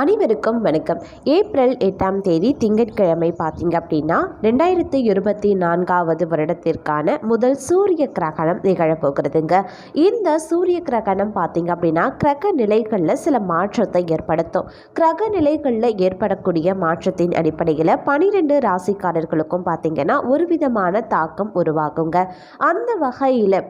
அனைவருக்கும் வணக்கம். ஏப்ரல் எட்டாம் தேதி திங்கட்கிழமை பார்த்தீங்க அப்படின்னா ரெண்டாயிரத்து இருபத்தி நான்காவது வருடத்திற்கான முதல் சூரிய கிரகணம் நிகழப்போகிறதுங்க. இந்த சூரிய கிரகணம் பார்த்தீங்க அப்படின்னா கிரக நிலைகளில் சில மாற்றத்தை ஏற்படுத்தும். கிரக நிலைகளில் ஏற்படக்கூடிய மாற்றத்தின் அடிப்படையில் பனிரெண்டு ராசிக்காரர்களுக்கும் பார்த்தீங்கன்னா ஒரு விதமான தாக்கம் உருவாகுங்க. அந்த வகையில்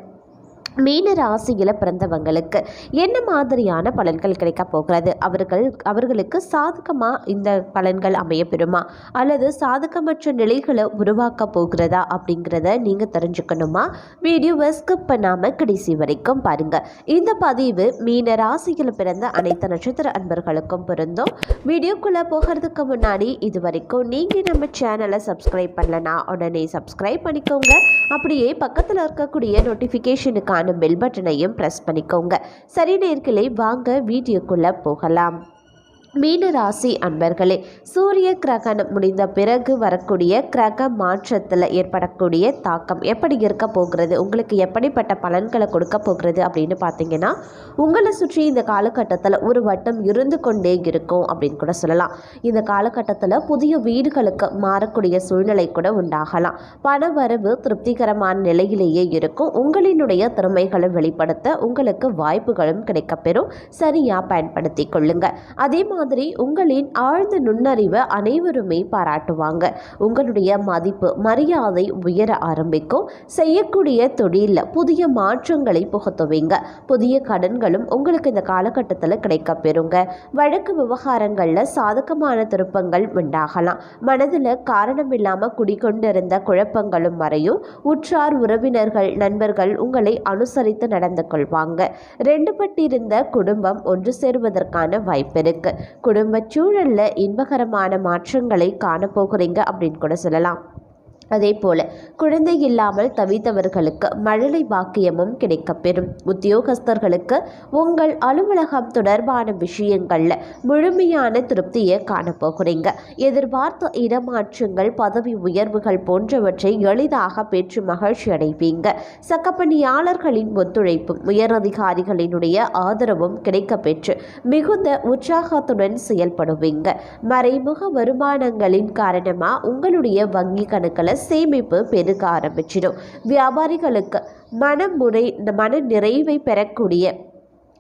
மீன ராசியில் பிறந்தவங்களுக்கு என்ன மாதிரியான பலன்கள் கிடைக்க போகிறது? அவர்கள் அவர்களுக்கு சாதகமாக இந்த பலன்கள் அமைய பெறுமா அல்லது சாதகமற்ற நிலைகளை உருவாக்க போகிறதா? அப்படிங்கிறத நீங்கள் தெரிஞ்சுக்கணுமா? வீடியோவை ஸ்கிப் பண்ணாமல் கடைசி வரைக்கும் பாருங்கள் இந்த பதிவு மீன ராசியில் பிறந்த அனைத்து நட்சத்திர அன்பர்களுக்கும் பொருந்தும். வீடியோக்குள்ளே போகிறதுக்கு முன்னாடி இது வரைக்கும் நீங்கள் நம்ம சேனலை சப்ஸ்கிரைப் பண்ணலனா உடனே சப்ஸ்கிரைப் பண்ணிக்கோங்க. அப்படியே பக்கத்தில் இருக்கக்கூடிய நோட்டிஃபிகேஷனுக்கான பெல் பட்டனையும் ப்ரெஸ் பண்ணிக்கோங்க. சரி நேர்களே வாங்க வீடியோக்குள்ளே போகலாம். மீன ராசி அன்பர்களே சூரிய கிரகணம் முடிந்த பிறகு வரக்கூடிய கிரக மாற்றத்தில் ஏற்படக்கூடிய தாக்கம் எப்படி இருக்க போகிறது? உங்களுக்கு எப்படிப்பட்ட பலன்களை கொடுக்க போகிறது அப்படின்னு பார்த்தீங்கன்னா உங்களை சுற்றி இந்த காலகட்டத்தில் ஒரு வட்டம் இருந்து கொண்டே இருக்கும் அப்படின்னு கூட சொல்லலாம். இந்த காலகட்டத்தில் புதிய வீடுகளுக்கு மாறக்கூடிய சூழ்நிலை கூட உண்டாகலாம். பண வரவு திருப்திகரமான நிலையிலேயே இருக்கும். உங்களினுடைய திறமைகளை வெளிப்படுத்த உங்களுக்கு வாய்ப்புகளும் கிடைக்கப்பெறும். சரியாக பயன்படுத்தி கொள்ளுங்கள் அதே மாதிரி உங்களின் ஆழ்ந்த நுண்ணறிவை அனைவருமே பாராட்டுவாங்க. உங்களுடைய மதிப்பு மரியாதை உயர ஆரம்பிக்கும். செய்யக்கூடிய தொழிலில் புதிய மாற்றங்களை புகுத்துவீங்க. புதிய கடன்களும் உங்களுக்கு இந்த காலகட்டத்தில் கிடைக்க பெறுங்க. வழக்கு விவகாரங்களில் சாதகமான திருப்பங்கள் உண்டாகலாம். மனதில் காரணம் இல்லாமல் குடிக்கொண்டிருந்த குழப்பங்களும் மறையும். உற்றார் உறவினர்கள் நண்பர்கள் உங்களை அனுசரித்து நடந்து கொள்வாங்க. ரெண்டு பட்டிருந்த குடும்பம் ஒன்று சேருவதற்கான வாய்ப்பு இருக்கு. குடும்பச் சூழல்ல இன்பகரமான மாற்றங்களை காணப்போகிறீங்க அப்படின்னு கூட சொல்லலாம். அதே போல குழந்தை இல்லாமல் தவித்தவர்களுக்கு மழலை பாக்கியமும் கிடைக்கப்பெறும். உத்தியோகஸ்தர்களுக்கு உங்கள் அலுவலகம் தொடர்பான விஷயங்களில் முழுமையான திருப்தியை காணப்போகிறீங்க. எதிர்பார்த்த இடமாற்றங்கள் பதவி உயர்வுகள் போன்றவற்றை எளிதாக பெற்று மகிழ்ச்சி அடைவீங்க. சக்கப்பணியாளர்களின் ஒத்துழைப்பும் உயரதிகாரிகளினுடைய ஆதரவும் கிடைக்கப்பெற்று மிகுந்த உற்சாகத்துடன் செயல்படுவீங்க. மறைமுக வருமானங்களின் காரணமாக உங்களுடைய வங்கி கணக்கில் சேமிப்பு பெருக ஆரம்பிச்சிடும். வியாபாரிகளுக்கு மனமுறை மன நிறைவை பெறக்கூடிய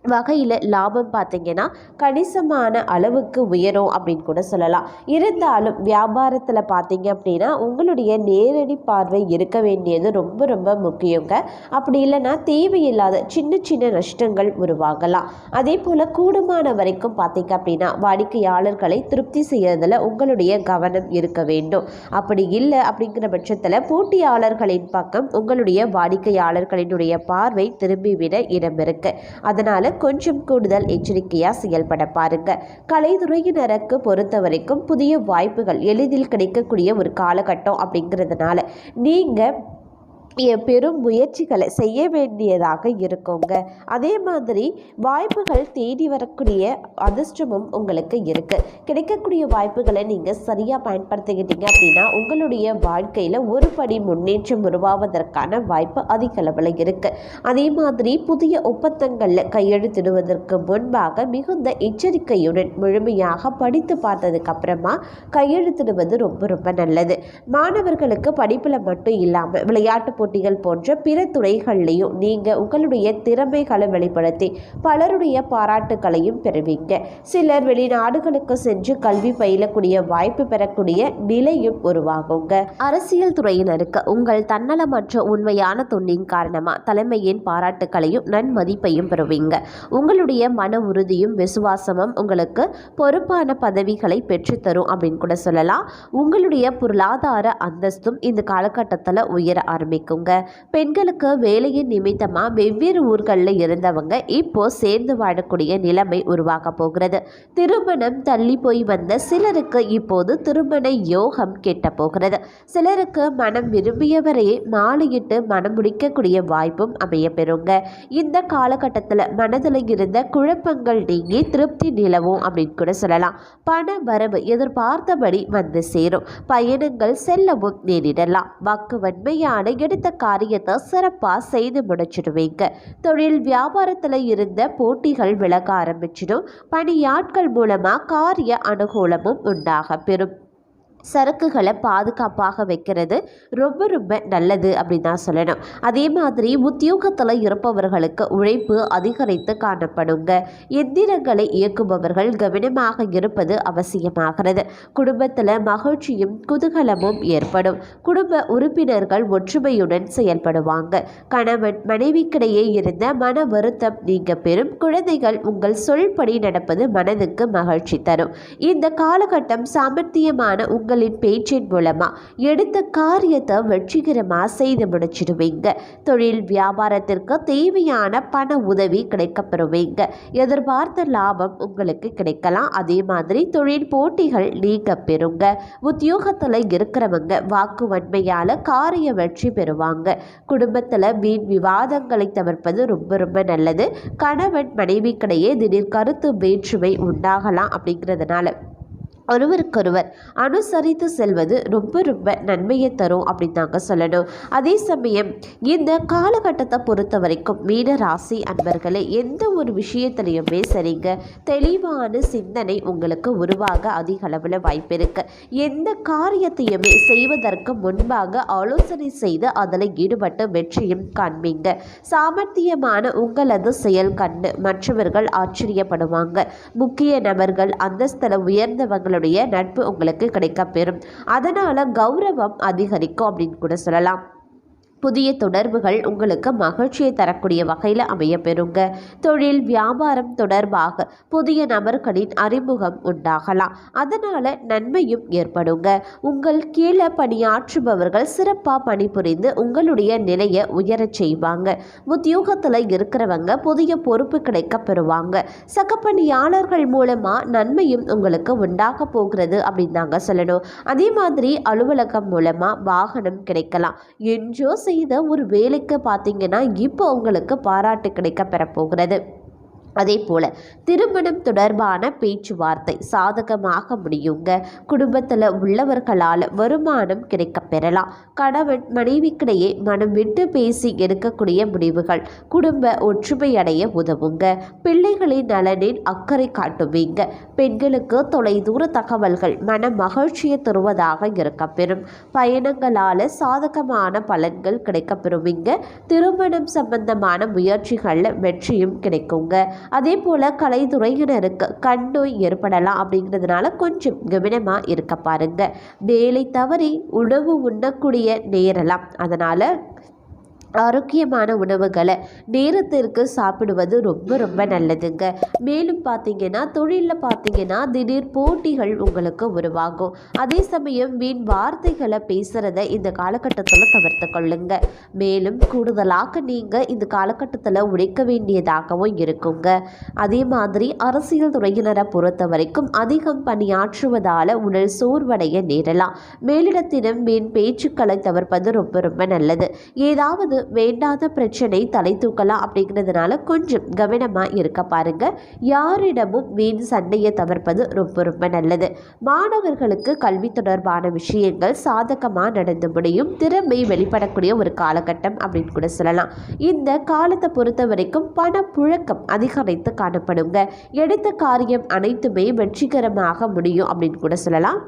வகையில் லாபம் பார்த்தீங்கன்னா கணிசமான அளவுக்கு உயரும் அப்படின்னு கூட சொல்லலாம். இருந்தாலும் வியாபாரத்தில் பார்த்தீங்க அப்படின்னா உங்களுடைய நேரடி பார்வை இருக்க வேண்டியது ரொம்ப ரொம்ப முக்கியங்க. அப்படி இல்லைன்னா தேவையில்லாத சின்ன சின்ன நஷ்டங்கள் உருவாகலாம். அதே போல் கூடுமான வரைக்கும் பார்த்தீங்க அப்படின்னா வாடிக்கையாளர்களை திருப்தி செய்யறதுல உங்களுடைய கவனம் இருக்க வேண்டும். அப்படி இல்லை அப்படிங்கிற பட்சத்தில் போட்டியாளர்களின் பக்கம் உங்களுடைய வாடிக்கையாளர்களினுடைய பார்வை திரும்பிவிட இடம் இருக்குது அதனால் கொஞ்சம் கூடுதல் எச்சரிக்கையாக செயல்பட பாருங்க. கலைத்துறையினருக்கு பொறுத்த வரைக்கும் புதிய வாய்ப்புகள் எளிதில் கிடைக்கக்கூடிய ஒரு காலகட்டம் அப்படிங்கிறதுனால நீங்கள் பெரும் முயற்சிகளை செய்ய வேண்டியதாக இருக்குங்க. அதே மாதிரி வாய்ப்புகள் தேடி வரக்கூடிய அதிர்ஷ்டமும் உங்களுக்கு இருக்குது கிடைக்கக்கூடிய வாய்ப்புகளை நீங்கள் சரியாக பயன்படுத்திக்கிட்டீங்க அப்படின்னா உங்களுடைய வாழ்க்கையில் ஒரு படி முன்னேற்றம் உருவாவதற்கான வாய்ப்பு அதிக அளவில் இருக்குது அதே மாதிரி புதிய ஒப்பந்தங்களில் கையெழுத்திடுவதற்கு முன்பாக மிகுந்த எச்சரிக்கையுடன் முழுமையாக படித்து பார்த்ததுக்கு அப்புறமா கையெழுத்திடுவது ரொம்ப ரொம்ப நல்லது. மாணவர்களுக்கு படிப்பில் மட்டும் இல்லாமல் விளையாட்டு போட்டிகள் போன்ற பிற துறைகள்லையும் நீங்கள் உங்களுடைய திறமைகளை வெளிப்படுத்தி பலருடைய பாராட்டுகளையும் பெறுவீங்க. சிலர் வெளிநாடுகளுக்கு சென்று கல்வி பயிலக்கூடிய வாய்ப்பு பெறக்கூடிய நிலையும் உருவாகுங்க. அரசியல் துறையினருக்கு உங்கள் தன்னலமற்ற உண்மையான தொண்டின் காரணமாக தலைமையின் பாராட்டுகளையும் நன்மதிப்பையும் பெறுவீங்க. உங்களுடைய மன உறுதியும் விசுவாசமும் உங்களுக்கு பொறுப்பான பதவிகளை பெற்றுத்தரும் அப்படின்னு கூட சொல்லலாம். உங்களுடைய பொருளாதார அந்தஸ்தும் இந்த காலகட்டத்தில் உயர ஆரம்பிக்கும். ஆரம்பிக்குங்க பெண்களுக்கு வேலையின் நிமித்தமாக வெவ்வேறு ஊர்களில் இருந்தவங்க இப்போ சேர்ந்து வாழக்கூடிய நிலைமை உருவாக போகிறது. திருமணம் தள்ளி போய் வந்த சிலருக்கு இப்போது திருமண யோகம் கெட்ட போகிறது. சிலருக்கு மனம் விரும்பியவரையே மாலையிட்டு மனம் முடிக்கக்கூடிய வாய்ப்பும் அமைய பெறுங்க இந்த காலகட்டத்தில் மனதில் இருந்த குழப்பங்கள் நீங்கி திருப்தி நிலவும் அப்படின்னு கூட சொல்லலாம். பண வரவு எதிர்பார்த்தபடி வந்து சேரும். பயணங்கள் செல்லவும் நேரிடலாம். வாக்கு வன்மையான எடுத்து எடுத்த காரியத்தை சிறப்பாக செய்து முடிச்சிடுவீங்க. தொழில் வியாபாரத்தில் இருந்த போட்டிகள் விலக ஆரம்பிச்சிடும். பணியாட்கள் மூலமாக காரிய அனுகூலமும் உண்டாக பெறும். சரக்குகளை பாதுகாப்பாக வைக்கிறது ரொம்ப ரொம்ப நல்லது அப்படின்னு தான் சொல்லணும். அதே மாதிரி உத்தியோகத்தில் இருப்பவர்களுக்கு உழைப்பு அதிகரித்து காணப்படுங்க. எந்திரங்களை இயக்குபவர்கள் கவனமாக இருப்பது அவசியமாகிறது. குடும்பத்தில் மகிழ்ச்சியும் குதூகலமும் ஏற்படும். குடும்ப உறுப்பினர்கள் ஒற்றுமையுடன் செயல்படுவாங்க. கணவன் மனைவிக்கிடையே இருந்த மன வருத்தம் நீங்க பெறும். குழந்தைகள் உங்கள் சொல்படி நடப்பது மனதுக்கு மகிழ்ச்சி தரும். இந்த காலகட்டம் சாமர்த்தியமான உங்களின் பேச்சின் மூலமாக எடுத்த காரியத்தை வெற்றிகரமாக செய்து முடிச்சிடுவீங்க. தொழில் வியாபாரத்திற்கு தேவையான பண உதவி கிடைக்கப்பெறுவீங்க. எதிர்பார்த்த லாபம் உங்களுக்கு கிடைக்கலாம். அதே மாதிரி தொழில் போட்டிகள் நீங்க பெறுங்க. உத்தியோகத்தில் இருக்கிறவங்க வாக்கு வன்மையால் காரிய வெற்றி பெறுவாங்க. குடும்பத்தில் வீண் விவாதங்களை தவிர்ப்பது ரொம்ப ரொம்ப நல்லது. கணவன் மனைவிக்கிடையே திடீர் கருத்து வேற்றுமை உண்டாகலாம் அப்படிங்கிறதுனால. ஒருவருக்கொருவர் அனுசரித்து செல்வது ரொம்ப ரொம்ப நன்மையை தரும் அப்படின்னு தாங்க சொல்லணும். அதே சமயம் இந்த காலகட்டத்தை பொறுத்த வரைக்கும் மீன ராசி அன்பர்களே எந்த ஒரு விஷயத்துலையுமே சரிங்க தெளிவான சிந்தனை உங்களுக்கு உருவாக அதிக அளவில் வாய்ப்பு இருக்கு. எந்த காரியத்தையுமே செய்வதற்கு முன்பாக ஆலோசனை செய்து அதில் ஈடுபட்டு வெற்றியும் காண்பீங்க. சாமர்த்தியமான உங்களது செயல் கண்டு மற்றவர்கள் ஆச்சரியப்படுவாங்க. முக்கிய நபர்கள் அந்தஸ்தல உயர்ந்தவங்களுடைய நட்பு உங்களுக்கு கிடைக்கப்பெறும் அதனால் கௌரவம் அதிகரிக்கும் அப்படின்னு கூட சொல்லலாம். புதிய தொடர்புகள் உங்களுக்கு மகிழ்ச்சியை தரக்கூடிய வகையில் அமைய பெறுங்க தொழில் வியாபாரம் தொடர்பாக புதிய நபர்களின் அறிமுகம் உண்டாகலாம். அதனால் நன்மையும் ஏற்படுங்க. உங்கள் கீழே பணியாற்றுபவர்கள் சிறப்பாக பணிபுரிந்து உங்களுடைய நிலையை உயரச் செய்வாங்க. உத்தியோகத்தில் இருக்கிறவங்க புதிய பொறுப்பு கிடைக்க பெறுவாங்க. சகப்பணியாளர்கள் மூலமாக நன்மையும் உங்களுக்கு உண்டாக போகிறது அப்படின்னு தாங்க சொல்லணும். அதே மாதிரி அலுவலகம் மூலமாக வாகனம் கிடைக்கலாம். என்றோ செய்த ஒரு வேலைக்கு பார்த்தீங்கன்னா இப்போ உங்களுக்கு பாராட்டு கிடைக்க பெறப்போகிறது. அதே போல் திருமணம் தொடர்பான பேச்சுவார்த்தை சாதகமாக முடியுங்க. குடும்பத்தில் உள்ளவர்களால் வருமானம் கிடைக்க பெறலாம். கணவன் மனைவிக்கிடையே மனம் விட்டு பேசி எடுக்கக்கூடிய முடிவுகள் குடும்ப ஒற்றுமையடைய உதவுங்க. பிள்ளைகளின் நலனில் அக்கறை காட்டுவீங்க. பெண்களுக்கு தொலைதூர தகவல்கள் மன மகிழ்ச்சியை தருவதாக இருக்கப்பெறும் பயணங்களால் சாதகமான பலன்கள் கிடைக்கப்பெறுவீங்க திருமணம் சம்பந்தமான முயற்சிகளில் வெற்றியும் கிடைக்குங்க. அதே போல் கலைத்துறையினருக்கு கண் நோய் ஏற்படலாம் அப்படிங்கிறதுனால கொஞ்சம் கவனமாக இருக்க பாருங்க. வேலை தவறி உணவு உண்ணக்கூடிய நேரலாம். அதனால் ஆரோக்கியமான உணவுகளை நேரத்திற்கு சாப்பிடுவது ரொம்ப ரொம்ப நல்லதுங்க. மேலும் பார்த்தீங்கன்னா தொழிலில் பார்த்தீங்கன்னா திடீர் போட்டிகள் உங்களுக்கு உருவாகும். அதே சமயம் வீண் வார்த்தைகளை பேசுகிறத இந்த காலகட்டத்தில் தவிர்த்து கொள்ளுங்க. மேலும் கூடுதலாக நீங்கள் இந்த காலகட்டத்தில் உழைக்க வேண்டியதாகவும் இருக்குங்க. அதே மாதிரி அரசியல் துறையினரை பொறுத்த வரைக்கும் அதிகம் பணியாற்றுவதால் உடல் சோர்வடைய நேரலாம். மேலிடத்திடம் வீண் பேச்சுக்களை தவிர்ப்பது ரொம்ப ரொம்ப நல்லது. ஏதாவது வேண்டாத பிரச்சனை தலை தூக்கலாம் அப்படிங்கிறதுனால கொஞ்சம் கவனமாக இருக்க பாருங்க. யாரிடமும் வீண் சண்டையை தவிர்ப்பது ரொம்ப ரொம்ப நல்லது. மாணவர்களுக்கு கல்வி தொடர்பான விஷயங்கள் சாதகமாக நடந்து முடியும். திறமை வெளிப்படக்கூடிய ஒரு காலகட்டம் அப்படின்னு கூட சொல்லலாம். இந்த காலத்தை பொறுத்த வரைக்கும் பணப்புழக்கம் அதிகரித்து காணப்படுங்க. எடுத்த காரியம் அனைத்துமே வெற்றிகரமாக முடியும் அப்படின்னு கூட சொல்லலாம்.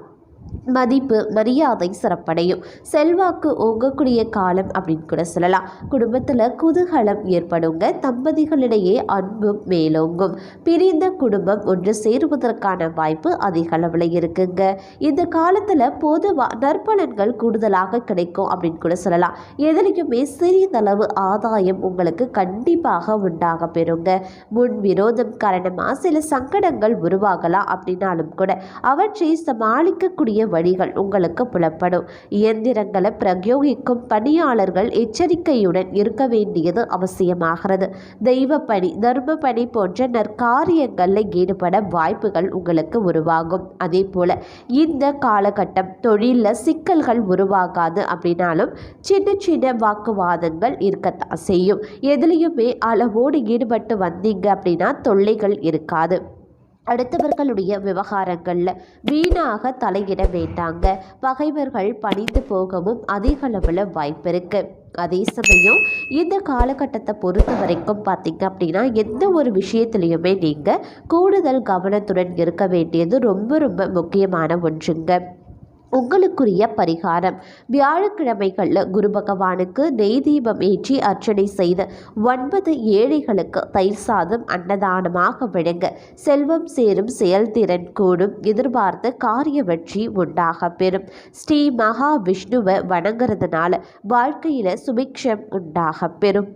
மதிப்பு மரியாதை சிறப்படையும். செல்வாக்கு ஓங்கக்கூடிய காலம் அப்படின்னு கூட சொல்லலாம். குடும்பத்தில் குதூகலம் ஏற்படுங்க. தம்பதிகளிடையே அன்பும் மேலோங்கும். பிரிந்த குடும்பம் ஒன்று சேருவதற்கான வாய்ப்பு அதிக அளவில் இருக்குங்க. இந்த காலத்தில் பொதுவாக நற்பலன்கள் கூடுதலாக கிடைக்கும் அப்படின்னு கூட சொல்லலாம். எதுலையுமே சிறிதளவு ஆதாயம் உங்களுக்கு கண்டிப்பாக உண்டாக பெறுங்க. முன் விரோதம் காரணமாக சில சங்கடங்கள் உருவாகலாம் அப்படின்னாலும் கூட. அவற்றை சமாளிக்கக்கூடிய வழிகள் உங்களுக்கு புலப்படும். இயந்திரங்களை பிரயோகிக்கும் பணியாளர்கள் எச்சரிக்கையுடன் இருக்க வேண்டியது அவசியமாகிறது. தெய்வ பணி தர்ம பணி போன்ற நற்காரியங்களில் ஈடுபட வாய்ப்புகள் உங்களுக்கு உருவாகும். அதே போல் இந்த காலகட்டம் தொழிலில் சிக்கல்கள் உருவாகாது அப்படின்னாலும் சின்ன சின்ன வாக்குவாதங்கள் இருக்கத்தான் செய்யும். எதுலேயுமே அளவோடு ஈடுபட்டு வந்தீங்க அப்படின்னா தொல்லைகள் இருக்காது. அடுத்தவர்களுடைய விவகாரங்களில் வீணாக தலையிட வேண்டாங்க. பகைவர்கள் பணிந்து போகவும் அதிக அளவில் வாய்ப்பு இருக்குது அதே சமயம் இந்த காலகட்டத்தை பொறுத்த வரைக்கும் பார்த்தீங்க அப்படின்னா எந்த ஒரு விஷயத்துலையுமே நீங்கள் கூடுதல் கவனத்துடன் இருக்க வேண்டியது ரொம்ப ரொம்ப முக்கியமான ஒன்றுங்க. உங்களுக்குரிய பரிகாரம். வியாழக்கிழமைகளில் குரு பகவானுக்கு நெய் தீபம் ஏற்றி அர்ச்சனை செய்து ஒன்பது ஏழைகளுக்கு தயிர் சாதம் அன்னதானமாக விழுங்க செல்வம் சேரும் செயல்திறன் கூடும் எதிர்பார்த்த காரிய வெற்றி உண்டாக பெறும். ஸ்ரீ மகா விஷ்ணுவை வணங்குறதுனால வாழ்க்கையில் சுபிக்ஷம் உண்டாக பெறும்.